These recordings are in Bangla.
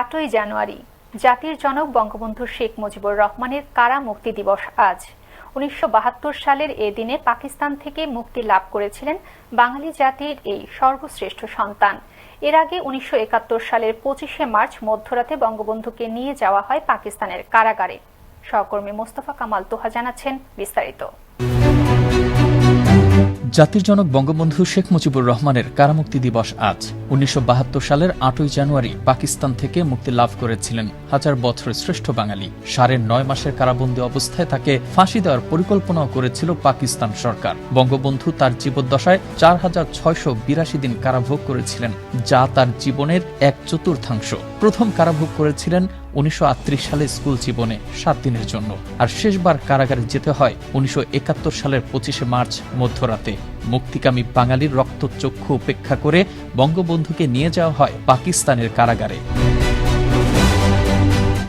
আটই জানুয়ারি, জাতির জনক বঙ্গবন্ধু শেখ মুজিবুর রহমানের কারা মুক্তি দিবস আজ। উনিশশো বাহাত্তর সালের এ দিনে পাকিস্তান থেকে মুক্তি লাভ করেছিলেন বাঙালি জাতির এই সর্বশ্রেষ্ঠ সন্তান। এর আগে উনিশশো একাত্তর সালের পঁচিশে মার্চ মধ্যরাতে বঙ্গবন্ধুকে নিয়ে যাওয়া হয় পাকিস্তানের কারাগারে। সহকর্মী মোস্তফা কামাল তোহা জানাচ্ছেন বিস্তারিত। জাতির জনক বঙ্গবন্ধু শেখ মুজিবুর রহমানের কারামুক্তি দিবস আজ, উনিশশো বাহাত্তর সালের আটই জানুয়ারি পাকিস্তান থেকে মুক্তি লাভ করেছিলেন হাজার বছরের শ্রেষ্ঠ বাঙালি। সাড়ে নয় মাসের কারাবন্দী অবস্থায় তাকে ফাঁসি দেওয়ার পরিকল্পনাও করেছিল পাকিস্তান সরকার। বঙ্গবন্ধু তার জীবদ্দশায় চার হাজার ছয়শো বিরাশি দিন কারাভোগ করেছিলেন, যা তার জীবনের এক চতুর্থাংশ। প্রথম কারাভোগ করেছিলেন উনিশশো আটত্রিশ সালে স্কুল জীবনে সাত দিনের জন্য। আর শেষবার কারাগারে যেতে হয় উনিশশো একাত্তর সালের পঁচিশে মার্চ মধ্যরাতে। মুক্তিকামী বাঙালির রক্তচক্ষু উপেক্ষা করে বঙ্গবন্ধুকে নিয়ে যাওয়া হয় পাকিস্তানের কারাগারে।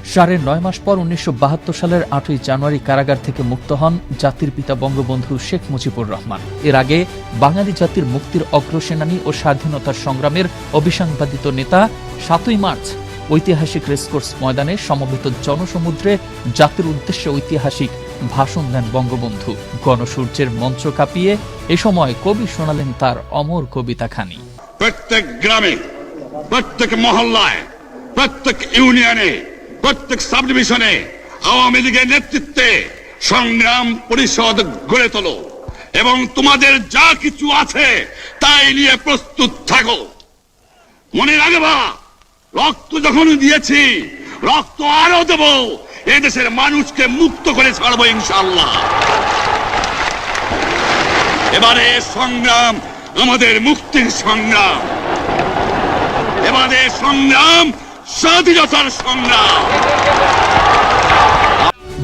সাড়ে নয় মাস পর উনিশশো সালের আটই জানুয়ারি কারাগার থেকে মুক্ত হন জাতির পিতা বঙ্গবন্ধু শেখ মুজিবুর রহমান। এর আগে বাঙালি জাতির মুক্তির অগ্রসেনানী ও স্বাধীনতার সংগ্রামের অবিসংবাদিত নেতা সাতই মার্চ ঐতিহাসিক রেসকোর্স ময়দানে সমবেত জনসমুদ্রে জাতির উদ্দেশ্যে ঐতিহাসিক ভাষণ দেন বঙ্গবন্ধু। গণসূর্যের মঞ্চ কাঁপিয়ে এ সময় কবি শোনালেন তার অমর কবিতাখানি প্রত্যেক গ্রামে, প্রত্যেক মহল্লায়, প্রত্যেক ইউনিয়নে, প্রত্যেক সাব ডিভিশনে আওয়ামী লীগের নেতৃত্বে সংগ্রাম পরিষদ গড়ে তোলো এবং তোমাদের যা কিছু আছে তাই নিয়ে প্রস্তুত থাকো। মনে রাখবা রক্ত যখন দিয়েছি, রক্ত আরও দেব এদেশের মানুষকে মুক্ত করে ছাড়বো ইনশাল্লাহ এবারে সংগ্রাম, আমাদের মুক্তির সংগ্রাম। এবারে সংগ্রাম, স্বাধীনতার সংগ্রাম।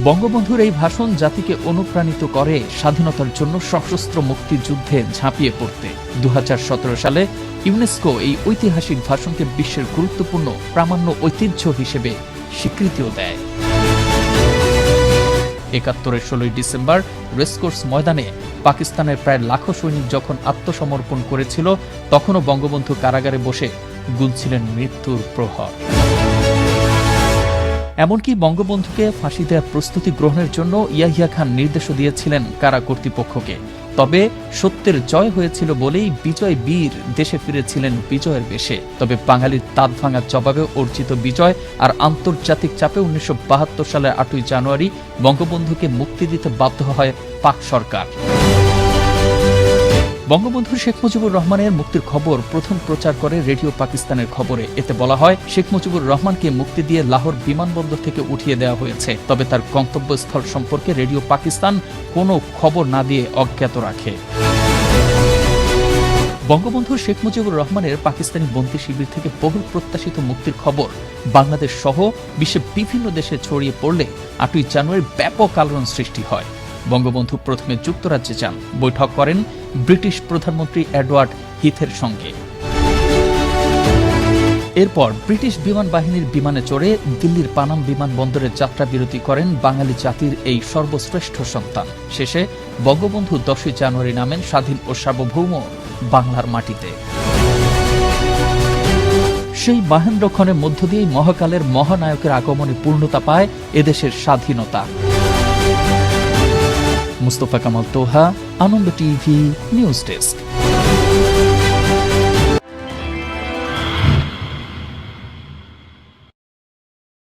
বঙ্গবন্ধুর এই ভাষণ জাতিকে অনুপ্রাণিত করে স্বাধীনতার জন্য সশস্ত্র মুক্তিযুদ্ধে ঝাঁপিয়ে পড়তে। দু হাজার সতেরো সালে ইউনেস্কো এই ঐতিহাসিক ভাষণকে বিশ্বের গুরুত্বপূর্ণ, প্রামাণ্য ঐতিহ্য হিসেবে স্বীকৃতিও দেয়। একাত্তরের ষোলোই ডিসেম্বর রেসকোর্স ময়দানে পাকিস্তানের প্রায় লাখো সৈনিক যখন আত্মসমর্পণ করেছিল, তখনও বঙ্গবন্ধু কারাগারে বসে গুনছিলেন মৃত্যুর প্রহর। এমনকি বঙ্গবন্ধুকে ফাঁসি দেওয়ার প্রস্তুতি গ্রহণের জন্য ইয়াহিয়া খান নির্দেশও দিয়েছিলেন কারা কর্তৃপক্ষকে। তবে সত্যের জয় হয়েছিল বলেই বিজয় বীর দেশে ফিরেছিলেন বিজয়ের বেশে। তবে বাঙালির তাঁত ভাঙার জবাবে অর্জিত বিজয় আর আন্তর্জাতিক চাপে উনিশশো বাহাত্তর সালের আটই জানুয়ারি বঙ্গবন্ধুকে মুক্তি দিতে বাধ্য হয় পাক সরকার। বঙ্গবন্ধু শেখ মুজিবুর রহমানের মুক্তির খবর প্রথম প্রচার করে রেডিও পাকিস্তানের খবরে। এতে বলা হয়, শেখ মুজিবুর রহমানকে মুক্তি দিয়ে লাহোর বিমানবন্দর থেকে উঠিয়ে দেওয়া হয়েছে। তবে তার গন্তব্যস্থল সম্পর্কে রেডিও পাকিস্তান কোনো খবর না দিয়ে অজ্ঞাত রাখে। বঙ্গবন্ধু শেখ মুজিবুর রহমানের পাকিস্তানি বন্দি শিবির থেকে বহুল প্রত্যাশিত মুক্তির খবর। বাংলাদেশ সহ বিশ্বের বিভিন্ন দেশে ছড়িয়ে পড়লে আটই জানুয়ারি ব্যাপক আলোড়ন সৃষ্টি হয়। বঙ্গবন্ধু প্রথমে যুক্তরাজ্যে যান। বৈঠক করেন ব্রিটিশ প্রধানমন্ত্রী এডওয়ার্ড হিথের সঙ্গে। এরপর ব্রিটিশ বিমান বাহিনীর বিমানে চড়ে দিল্লির পানাম বিমানবন্দরে যাত্রা বিরতি করেন বাঙালি জাতির এই সর্বশ্রেষ্ঠ সন্তান। শেষে বঙ্গবন্ধু দশই জানুয়ারি নামেন স্বাধীন ও সার্বভৌম বাংলার মাটিতে। সেই বাহেন্দ্রক্ষণের মধ্য দিয়েই মহাকালের মহানায়কের আগমনে পূর্ণতা পায় এদেশের স্বাধীনতা। Mustafa Kamal Toha Ananda TV news desk